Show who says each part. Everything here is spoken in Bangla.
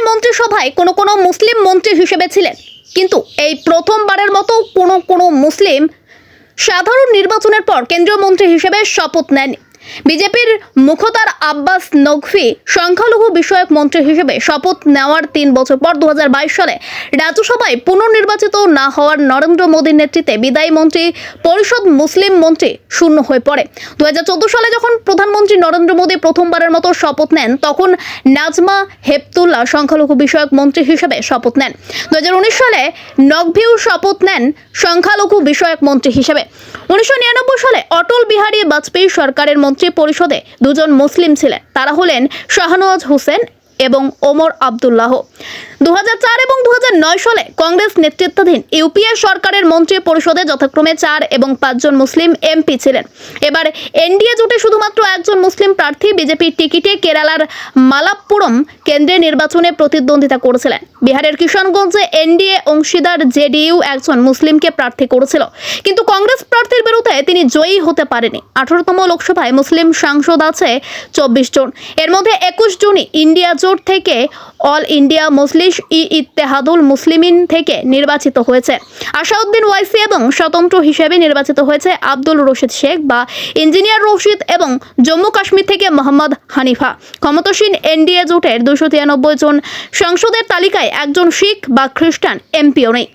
Speaker 1: বিজেপি মন্ত্রিসভায় কোনো কোনো মুসলিম মন্ত্রী হিসেবে ছিলেন। কিন্তু এই প্রথমবারের মতো কোনো কোনো মুসলিম সাধারণ নির্বাচনের পর কেন্দ্রীয় মন্ত্রী হিসেবে শপথ নেন বিজেপির মুখতার আব্বাস নকভি সংখ্যালঘু বিষয়ক মন্ত্রী হিসেবে শপথ নেওয়ার তিন বছর পর দু হাজার বাইশ সালে রাজ্যসভায় পুনর্নির্বাচিত না হওয়ার নরেন্দ্র মোদীর নেতৃত্বে বিদায়ী মন্ত্রী, পরিষদ মুসলিম মন্ত্রী শূন্য হয়ে পড়ে। দু হাজার চোদ্দ সালে যখন প্রধানমন্ত্রী নরেন্দ্র মোদী প্রথমবারের মতো শপথ নেন। তখন নাজমা হেপতুল্লাহ সংখ্যালঘু বিষয়ক মন্ত্রী হিসেবে শপথ নেন। দু সালে নকভিউ শপথ নেন সংখ্যালঘু বিষয়ক মন্ত্রী হিসেবে। উনিশশো সালে অটল বিহারী বাজপেয়ী সরকারের মন্ত্রী পরিষদে দুজন মুসলিম ছিলেন। তারা হলেন শাহনওয়াজ হোসেন এবং ওমর আবদুল্লাহ। দু হাজার চার এবং দু হাজার নয় সালে কংগ্রেস নেতৃত্বাধীন ইউপিএ সরকারের মন্ত্রী পরিষদে যথাক্রমে চার এবং পাঁচজন মুসলিম এমপি ছিলেন। এবার এনডিএ জোটে শুধুমাত্র একজন মুসলিম প্রার্থী বিজেপির টিকিটে কেরালার মালাপ্পুরম কেন্দ্রে নির্বাচনে প্রতিদ্বন্দ্বিতা করেছিলেন। বিহারের কিষানগঞ্জে এনডিএ অংশীদার জেডিইউ একজন মুসলিমকে প্রার্থী করেছিল। কিন্তু কংগ্রেস প্রার্থীর বিরুদ্ধে তিনি জয়ী হতে পারেনি। আঠারোতম লোকসভায় মুসলিম সাংসদ আছে চব্বিশ জন। এর মধ্যে একুশ জনই ইন্ডিয়া জোট থেকে অল ইন্ডিয়া মজলিস ই ইত্তেহাদুল মুসলিমিন থেকে নির্বাচিত হয়েছে। আসাউদ্দিন ওয়াইসি এবং স্বতন্ত্র হিসেবে নির্বাচিত হয়েছে আব্দুল রশিদ শেখ বা ইঞ্জিনিয়ার রশিদ এবং জম্মু কাশ্মীর থেকে মোহাম্মদ হানিফা। ক্ষমতাসীন এনডিএ জোটের দুশো জন সংসদের তালিকায় একজন শিখ বা খ্রিস্টান এমপিও নেই।